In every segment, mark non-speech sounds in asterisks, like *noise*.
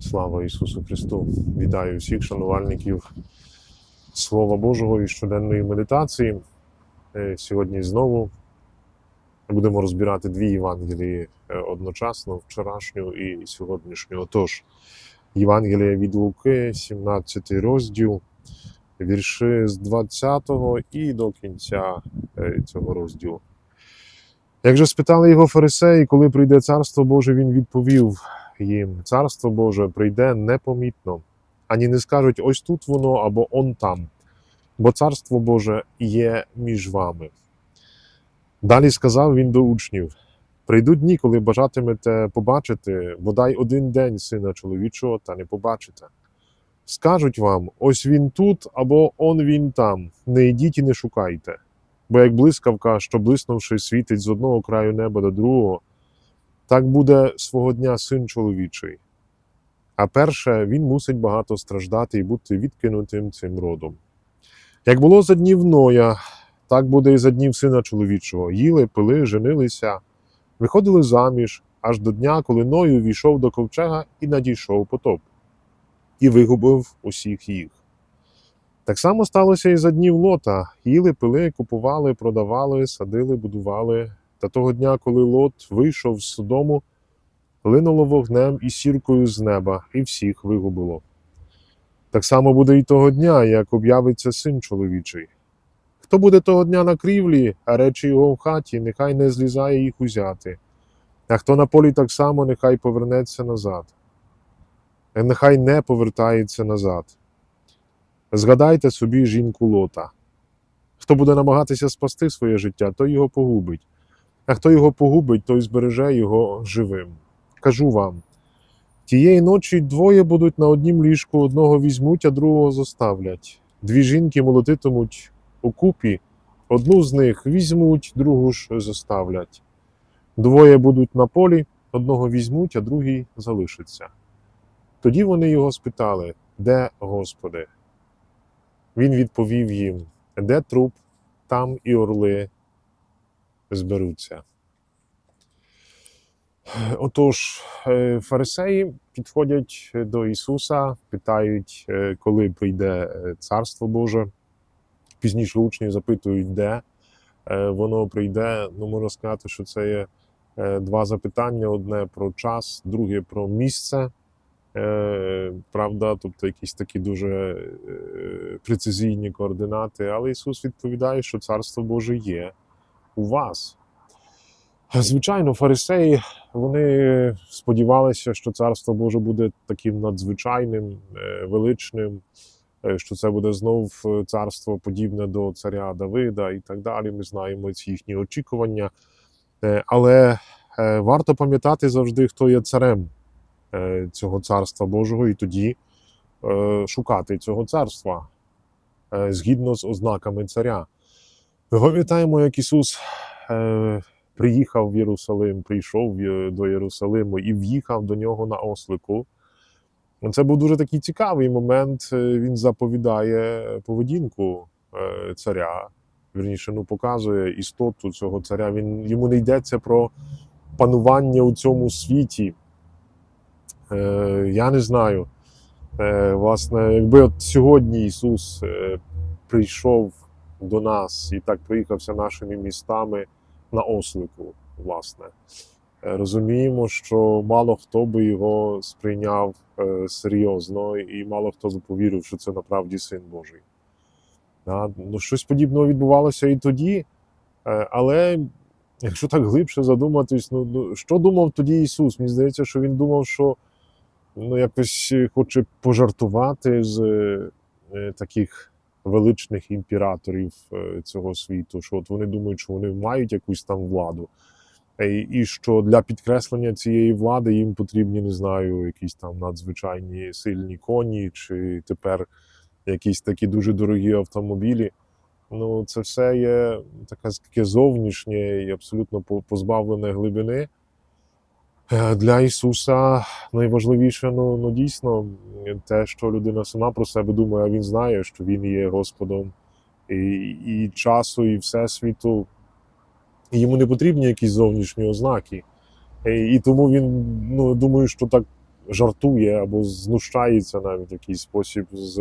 Слава Ісусу Христу! Вітаю всіх шанувальників Слова Божого і щоденної медитації. Е, Сьогодні знову будемо розбирати дві Євангелії е, одночасно, вчорашню і сьогоднішню. Отож, Євангелія від Луки, 17 розділ, вірші з 20 і до кінця е, цього розділу. Як же спитали його фарисеї, коли прийде царство Боже, він відповів їм: Царство Боже прийде непомітно, ані не скажуть ось тут воно або он там, бо царство Боже є між вами. Далі сказав він до учнів: прийдуть дні, коли бажатимете побачити бодай один день сина чоловічого, та не побачите. Скажуть вам: ось він тут або он він там. Не йдіть і не шукайте. Бо як блискавка, що блиснувши, світить з одного краю неба до другого, так буде свого дня син чоловічий. А перше, він мусить багато страждати і бути відкинутим цим родом. Як було за днів Ноя, так буде і за днів сина чоловічого. Їли, пили, женилися, виходили заміж аж до дня, коли Ною війшов до ковчега і надійшов потоп, і вигубив усіх їх. Так само сталося і за днів Лота. Їли, пили, купували, продавали, садили, будували. Та того дня, коли Лот вийшов з дому, линуло вогнем і сіркою з неба, і всіх вигубило. Так само буде і того дня, як об'явиться син чоловічий. Хто буде того дня на крівлі, а речі його в хаті, нехай не злізає їх узяти. А хто на полі так само, нехай повернеться назад. Е, Нехай не повертається назад. Згадайте собі жінку лота. Хто буде намагатися спасти своє життя, той його погубить. А хто його погубить, той збереже його живим. Кажу вам: тієї ночі двоє будуть на однім ліжку, одного візьмуть, а другого зоставлять. Дві жінки молотитимуть у купі, одну з них візьмуть, другу ж зоставлять. Двоє будуть на полі, одного візьмуть, а другий залишиться. Тоді вони його спитали, де Господи? Він відповів їм: де труп, там і орли зберуться. Отож, е, фарисеї підходять до Ісуса, питають, е, коли прийде е, Царство Боже. Пізніше учні запитують, де воно прийде. Ну, можна сказати, що це є два запитання: одне про час, друге про місце. Правда, тобто якісь такі дуже прецизійні координати. Але Ісус відповідає, що Царство Боже є у вас. Звичайно, фарисеї вони сподівалися, що царство Боже буде таким надзвичайним, е, величним, е, що це буде знов е, царство подібне до царя Давида і так далі. Ми знаємо ці їхні очікування. Але варто пам'ятати завжди, хто є царем цього царства Божого, і тоді шукати цього царства згідно з ознаками царя. Пам'ятаємо, як Ісус. е, приїхав в Єрусалим, прийшов до Єрусалиму і в'їхав до нього на ослику. Це був дуже такий цікавий момент. Е, Він заповідає поведінку е, царя. Вірніше, ну, показує істоту цього царя. Він, йому не йдеться про панування у цьому світі. Е, Я не знаю. Е, Власне, якби от сьогодні Ісус е, прийшов до нас і так проїхався нашими містами на ослику, власне. Е, Розуміємо, що мало хто би його сприйняв е, серйозно, і мало хто би повірив, що це насправді син Божий. Ну, щось подібного відбувалося і тоді, е, але якщо так глибше задуматись, ну, ну що думав тоді Ісус? Мені здається, що він думав, що ну, якось хоче пожартувати з таких величних імператорів е, цього світу, що от вони думають, що вони мають якусь там владу. Е, І що для підкреслення цієї влади їм потрібні, не знаю, якісь там надзвичайні сильні коні, чи тепер якісь такі дуже дорогі автомобілі. Ну, це все є таке, зовнішнє і абсолютно позбавлене глибини. Е, Для Ісуса найважливіше, ну, ну дійсно, те, що людина сама про себе думає, а він знає, що він є Господом і, і часу, і всесвіту. І йому не потрібні якісь зовнішні ознаки. Е, І тому він, ну, думаю, що так жартує або знущається навіть в якийсь спосіб з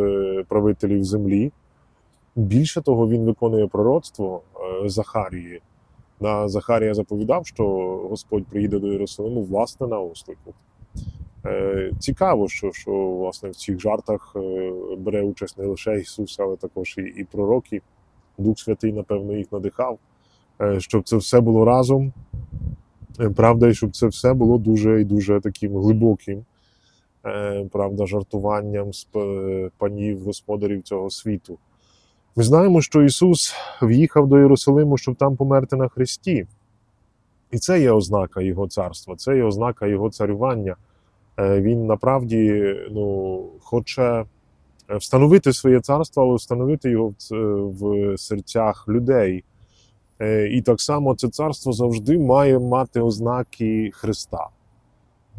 правителів землі. Більше того, він виконує пророцтво е, Захарії. На Захарія заповідав, що Господь приїде до Єрусалиму власне на ослику. Е, Цікаво, що, що власне в цих жартах е, бере участь не лише Ісус, але також і, і пророки. Дух Святий, напевно, їх надихав, е, щоб це все було разом. Правда, і щоб це все було дуже і дуже таким глибоким, правда, жартуванням з панів господарів цього світу. Ми знаємо, що Ісус в'їхав до Єрусалиму, щоб там померти на Христі. І це є ознака Його царства, це є ознака Його царювання. Е, Він направді ну, хоче е, встановити своє царство, але встановити його в серцях людей. Е, І так само це царство завжди має мати ознаки Христа.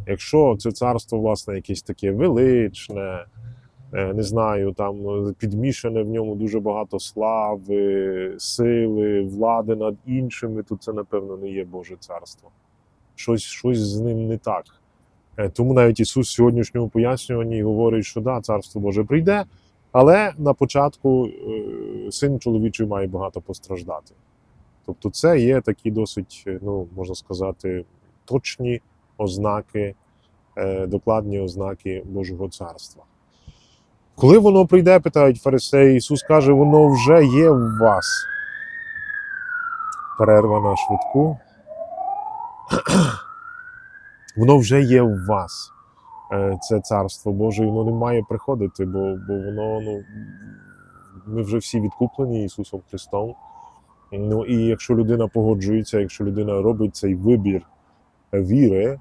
Якщо це царство, власне, якесь таке величне, е, не знаю, там е, підмішане в ньому дуже багато слави, сили, влади над іншими, то це, напевно, не є Боже царство. Щось, щось з ним не так. Е, Тому навіть Ісус в сьогоднішньому пояснюванні говорить, що да, царство Боже прийде, але на початку е, син чоловічий має багато постраждати. Тобто, це є такі досить, е, ну можна сказати, точні ознаки, е, докладні ознаки Божого царства. Коли воно прийде, питають фарисеї, Ісус каже, воно вже є в вас. Перерва на швидку. *clears throat* Воно вже є в вас. Е, Це царство Боже, воно не має приходити, бо, бо воно, ну, ми вже всі відкуплені Ісусом Христом. Ну і якщо людина погоджується, якщо людина робить цей вибір віри,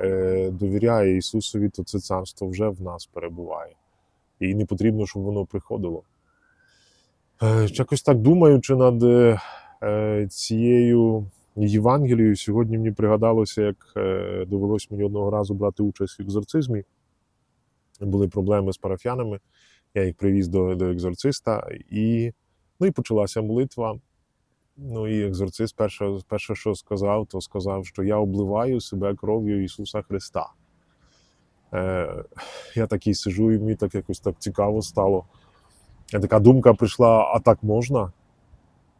е, довіряє Ісусові, то це царство вже в нас перебуває. І не потрібно, щоб воно приходило. Е, Якось так думаючи над е, е, цією Євангелією, сьогодні мені пригадалося, як довелось мені одного разу брати участь в екзорцизмі. Були проблеми з парафіянами. Я їх привіз до, до екзорциста, і, ну, і почалася молитва. Ну і екзорцист перше, перше, що сказав, то сказав, що я обливаю себе кров'ю Ісуса Христа. Е, я такий сижу, і мені так якось так цікаво стало. Така думка прийшла: а так можна?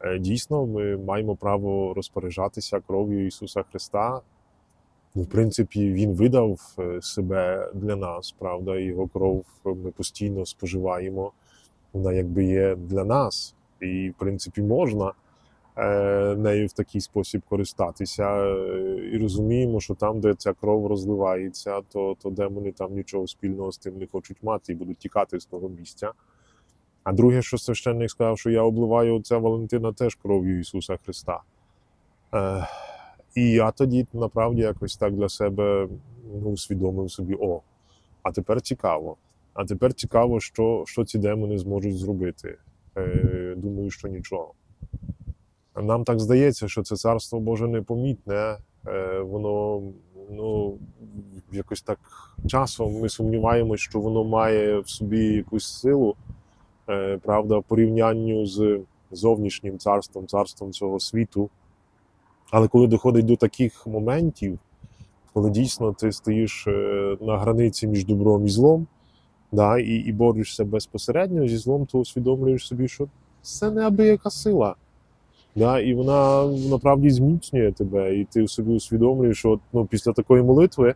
Е, дійсно, ми маємо право розпоряджатися кров'ю Ісуса Христа. Ну, в принципі, Він видав е, себе для нас, правда, його кров ми постійно споживаємо. Вона якби є для нас. І, в принципі, можна нею в такий спосіб користатися. Е, І розуміємо, що там, де ця кров розливається, то, то демони там нічого спільного з тим не хочуть мати і будуть тікати з того місця. А друге, що священник сказав, що я обливаю отця Валентина теж кров'ю Ісуса Христа. Е, і я тоді направді якось так для себе ну, усвідомив собі: о, а тепер цікаво. А тепер цікаво, що, що ці демони зможуть зробити. Е, думаю, що нічого. Нам так здається, що це царство Боже непомітне, е, воно ну, якось так часом ми сумніваємось, що воно має в собі якусь силу, е, правда, в порівнянню з зовнішнім царством, царством цього світу. Але коли доходить до таких моментів, коли дійсно ти стоїш е, на границі між добром і злом, да, і, і борешся безпосередньо зі злом, то усвідомлюєш собі, що це неабияка сила. Да, і вона направді зміцнює тебе, і ти собі усвідомлюєш, що от, ну, після такої молитви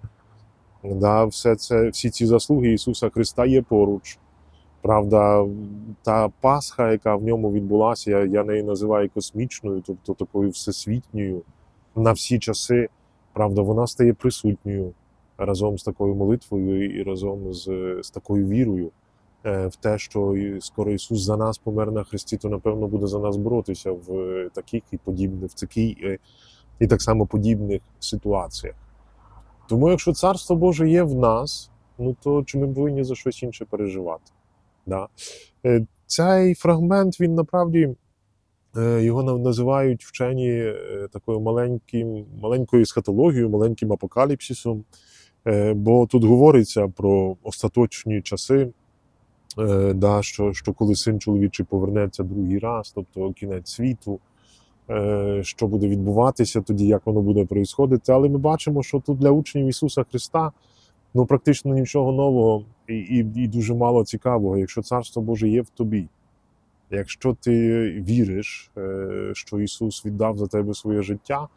да, все це, всі ці заслуги Ісуса Христа є поруч. Правда, та Пасха, яка в ньому відбулася, я, я неї називаю космічною, тобто такою всесвітньою на всі часи. Правда, вона стає присутньою разом з такою молитвою і разом з, з такою вірою в те, що скоро Ісус за нас помер на Христі, то напевно буде за нас боротися в е, таких і подібних, в такій е, і так само подібних ситуаціях. Тому, якщо Царство Боже є в нас, ну то чи ми повинні за щось інше переживати? Да. Е, Цей фрагмент він направді е, його називають вчені е, такою маленьким, маленькою есхатологією, маленьким апокаліпсисом. Е, Бо тут говориться про остаточні часи, е, да, що, що коли син чоловічий повернеться другий раз, тобто кінець світу, е, що буде відбуватися тоді, як воно буде происходити. Але ми бачимо, що тут для учнів Ісуса Христа ну практично нічого нового і, і, і дуже мало цікавого, якщо царство Боже є в тобі. Якщо ти віриш, е, що Ісус віддав за тебе своє життя,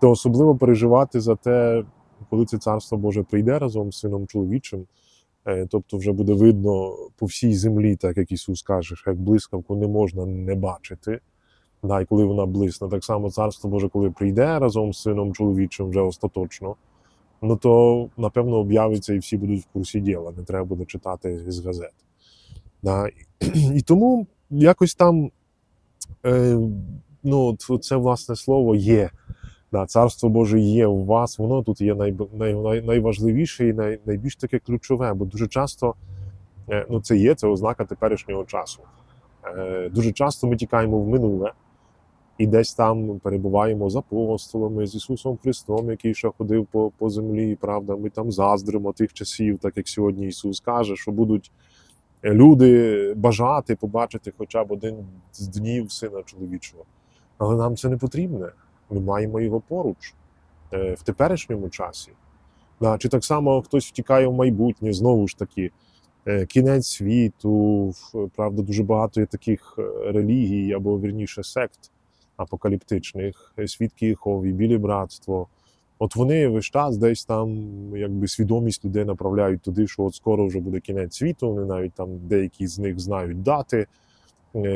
то особливо переживати за те, коли це царство Боже прийде разом з сином чоловічим. Е, Тобто, вже буде видно по всій землі, так як Ісус каже, як блискавку не можна не бачити. Да, і коли вона блисне, так само царство Боже, коли прийде разом з сином чоловічим вже остаточно, ну то напевно об'явиться і всі будуть в курсі діла, не треба буде читати з газет. Да. І *clears throat* тому якось там е, ну, це власне слово є. Да, Царство Боже є у вас, воно тут є най, най, най, найважливіше і най, найбільш таке ключове, бо дуже часто е, ну, це є, це ознака теперішнього часу. Е, Дуже часто ми тікаємо в минуле і десь там перебуваємо з апостолами, з Ісусом Христом, який ще ходив по, по землі, правда, ми там заздримо тих часів, так як сьогодні Ісус каже, що будуть люди бажати побачити хоча б один з днів сина чоловічого. Але нам це не потрібне. Ми маємо його поруч е, в теперішньому часі. Чи так само хтось втікає в майбутнє, знову ж таки, е, кінець світу, правда, дуже багато є таких е, релігій або вірніше сект апокаліптичних, свідки Єхові, білі братство. От вони весь час десь там, якби свідомість людей направляють туди, що от скоро вже буде кінець світу. Вони навіть там деякі з них знають дати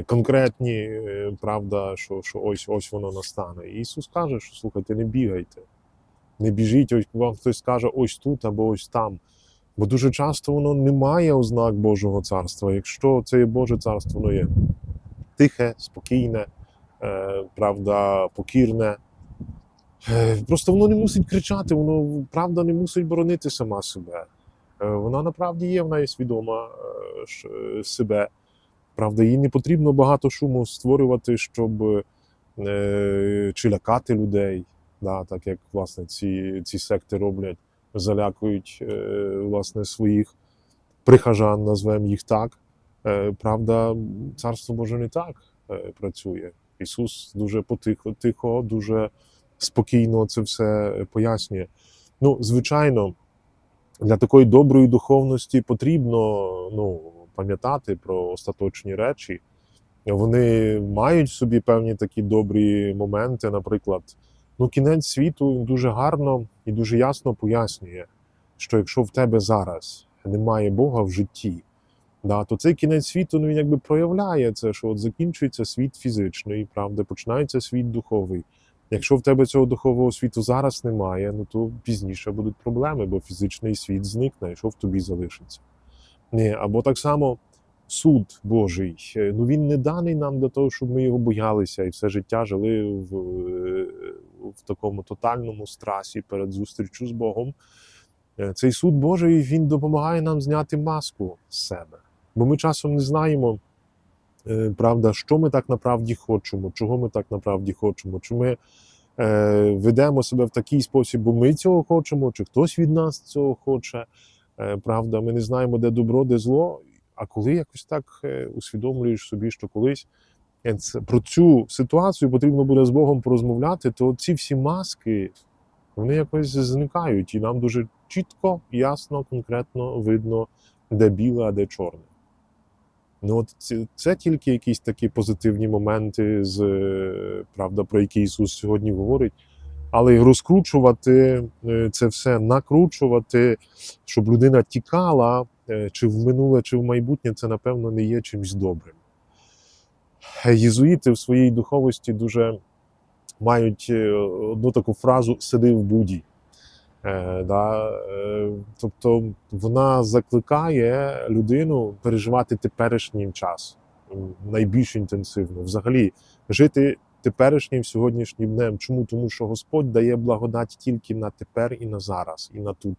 конкретні, е, правда, що, що ось ось воно настане. І Ісус каже, що слухайте, не бігайте, не біжіть, ось вам хтось скаже ось тут або ось там. Бо дуже часто воно не має ознак Божого царства. Якщо це є Боже царство, воно є тихе, спокійне, е, правда, покірне. Е, Просто воно не мусить кричати, воно правда не мусить боронити сама себе. Е, Вона направді є, вона є свідома е, е, себе. Правда, їй не потрібно багато шуму створювати, щоб е, чи лякати людей, да, так як власне ці, ці секти роблять, залякують е, власне своїх прихожан, назвемо їх так. Е, правда, царство Боже не так е, працює. Ісус дуже потихо, тихо, дуже спокійно це все пояснює. Ну, звичайно, для такої доброї духовності потрібно ну, пам'ятати про остаточні речі. Вони мають в собі певні такі добрі моменти. Наприклад, ну, кінець світу дуже гарно і дуже ясно пояснює, що якщо в тебе зараз немає Бога в житті, да, то цей кінець світу ну, він якби проявляє це, що от закінчується світ фізичний, правда, починається світ духовий. Якщо в тебе цього духового світу зараз немає, ну то пізніше будуть проблеми, бо фізичний світ зникне, що в тобі залишиться. Або так само суд Божий. е, Ну він не даний нам для того, щоб ми його боялися і все життя жили в, е, в такому тотальному страсі перед зустрічю з Богом. Е, Цей суд Божий він допомагає нам зняти маску з себе. Бо ми часом не знаємо, правда, що ми так направді хочемо, чого ми так направді хочемо, чи ми ведемо себе в такий спосіб, бо ми цього хочемо, чи хтось від нас цього хоче. Е, правда, ми не знаємо, де добро, де зло. А коли якось так е, усвідомлюєш собі, що колись е, про цю ситуацію потрібно буде з Богом порозмовляти, то ці всі маски вони якось зникають, і нам дуже чітко, ясно, конкретно видно, де біле, а де чорне. Ну, от це, це тільки якісь такі позитивні моменти, з, правда, про які Ісус сьогодні говорить. Але й розкручувати е, це все, накручувати, щоб людина тікала, е, чи в минуле, чи в майбутнє, це, напевно, не є чимось добрим. Єзуїти в своїй духовості дуже мають е, одну таку фразу сиди в буді. Да, тобто вона закликає людину переживати теперішній час найбільш інтенсивно. Взагалі, жити теперішнім сьогоднішнім днем. Чому? Тому що Господь дає благодать тільки на тепер і на зараз, і на тут.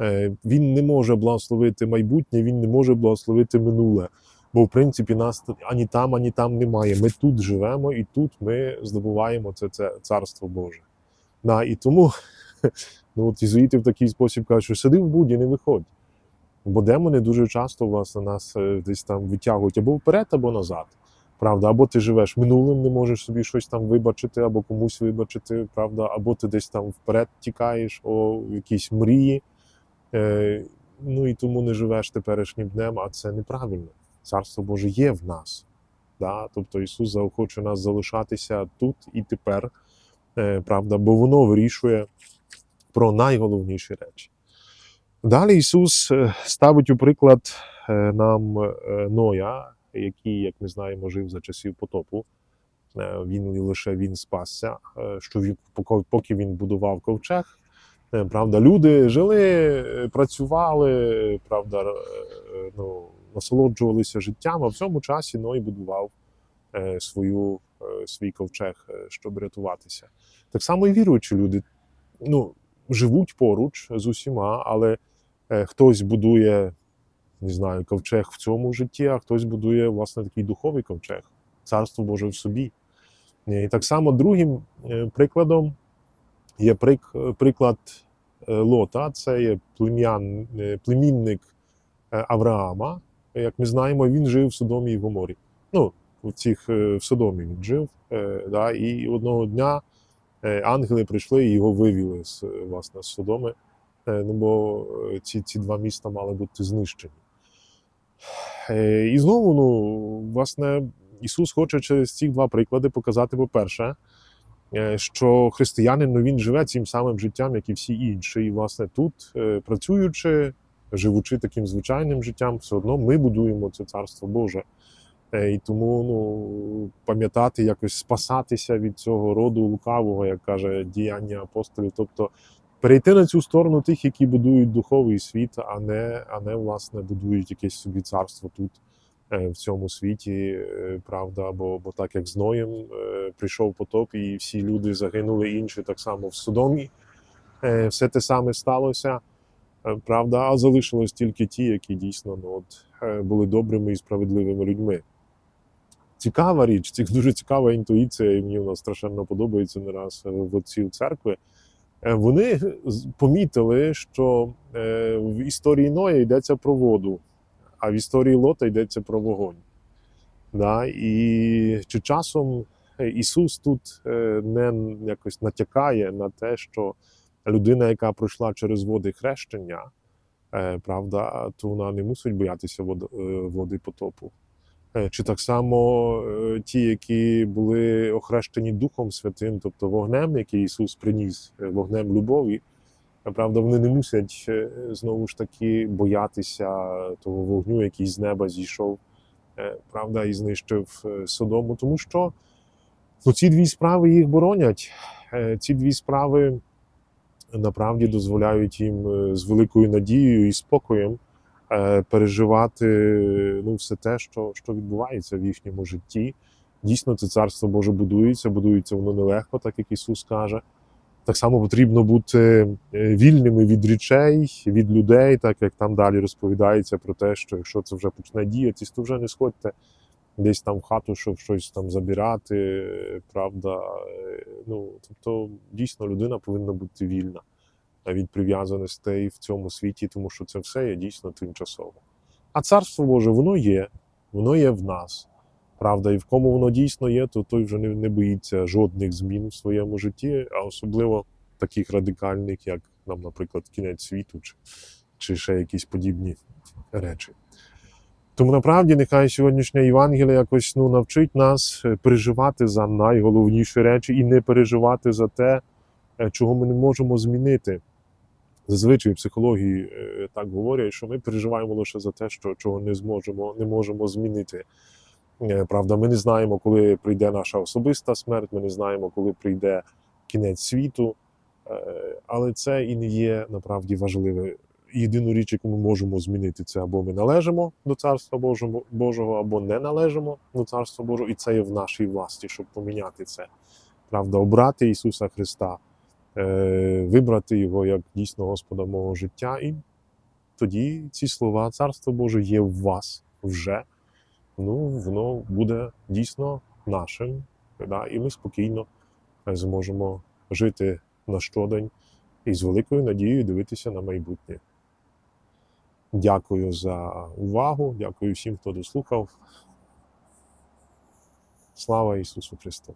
Е, Він не може благословити майбутнє, він не може благословити минуле. Бо, в принципі, нас ані там, ані там немає. Ми тут живемо, і тут ми здобуваємо це, це царство Боже. Да, і тому *laughs* ну, от єзуїти в такий спосіб кажуть, що сиди в буді, не виходь. Бо демони дуже часто власне, нас е, десь там витягують або вперед, або назад. Правда, або ти живеш минулим, не можеш собі щось там вибачити, або комусь вибачити, правда, або ти десь там вперед тікаєш о якісь мрії, Е, ну і тому не живеш теперішнім днем, а це неправильно. Царство Боже є в нас. Да? Тобто Ісус заохочує нас залишатися тут і тепер, е, правда, бо воно вирішує про найголовніші речі. Далі Ісус е, ставить у приклад е, нам е, Ноя, який, як ми знаємо, жив за часів потопу. Е, Він лише він спасся, е, що поки- він будував ковчег. е, Правда, люди жили, працювали, правда, ну, насолоджувалися життям, а в цьому часі Ной будував свою, свій ковчег, щоб рятуватися. Так само і віруючі люди ну, живуть поруч з усіма, але хтось будує, не знаю, ковчег в цьому житті, а хтось будує власне такий духовий ковчег, царство Боже в собі. Е, І так само другим е, прикладом є прик- приклад е, Лота, це є плем'ян, е, племінник е, Авраама. Як ми знаємо, він жив в Содомі і Гоморі. Ну, в цих е, в Содомі він жив. е, Да, і одного дня е, ангели прийшли і його вивели з е, власне з Содоми. Е, Ну бо е, ці, ці два міста мали бути знищені. Е, І знову, ну, власне, Ісус хоче через ці два приклади показати, по-перше, е, що християнин ну, він живе цим самим життям, як і всі інші. І, власне, тут, е, працюючи, живучи таким звичайним життям, все одно ми будуємо це царство Боже. І тому ну, пам'ятати, якось спасатися від цього роду лукавого, як каже діяння апостолів. Тобто перейти на цю сторону тих, які будують духовий світ, а не, а не власне будують якесь собі царство тут, е, в цьому світі, е, правда. Бо, бо так як з Ноєм е, прийшов потоп, і всі люди загинули, інші так само в Содомі. Все те саме сталося. Правда, а залишилось тільки ті, які дійсно ну, от, були добрими і справедливими людьми. Цікава річ, дуже цікава інтуїція, і мені вона страшенно подобається не раз в отців церкви. Е, Вони помітили, що е, в історії Ноя йдеться про воду, а в історії Лота йдеться про вогонь. Да? І чи часом е, Ісус тут не якось натякає на те, що людина, яка пройшла через води хрещення, правда, то вона не мусить боятися води потопу. Е, Чи так само е, ті, які були охрещені Духом Святим, тобто вогнем, який Ісус приніс, е, вогнем любові, правда, вони не мусять знову ж таки боятися того вогню, який з неба зійшов, правда, і знищив Содому, тому що ну, ці дві справи їх боронять. Ці дві справи направді дозволяють їм з великою надією і спокоєм переживати ну, все те, що, що відбувається в їхньому житті. Дійсно, це царство Боже будується, будується воно нелегко, так як Ісус каже. Так само потрібно бути е, вільними від речей, від людей, так як там далі розповідається про те, що якщо це вже почне діятись, то вже не сходьте десь там в хату, щоб щось там забирати. е, Правда, Е, ну тобто дійсно людина повинна бути вільна від прив'язаностей в цьому світі, тому що це все є дійсно тимчасово. А царство Боже, воно є, воно є в нас. Правда, і в кому воно дійсно є, то той вже не, не боїться жодних змін в своєму житті, а особливо таких радикальних, як нам, наприклад, кінець світу чи, чи ще якісь подібні речі. Тому направді нехай сьогоднішня Євангелія якось ну, навчить нас е, переживати за найголовніші речі і не переживати за те, е, чого ми не можемо змінити. Зазвичай в психології е, так говорять, що ми переживаємо лише за те, що чого не зможемо, не можемо змінити. Е, Правда, ми не знаємо, коли прийде наша особиста смерть, ми не знаємо, коли прийде кінець світу. Е, Але це і не є направді важливе. Єдину річ, яку ми можемо змінити, це або ми належимо до Царства Божого, або не належимо до Царства Божого, і це є в нашій власті, щоб поміняти це. Правда, обрати Ісуса Христа, вибрати Його як дійсно Господа мого життя. І тоді ці слова Царство Боже є в вас вже. Ну, воно буде дійсно нашим, да, і ми спокійно е, зможемо жити на щодень і з великою надією дивитися на майбутнє. Дякую за увагу, дякую всім, хто дослухав. Слава Ісусу Христу!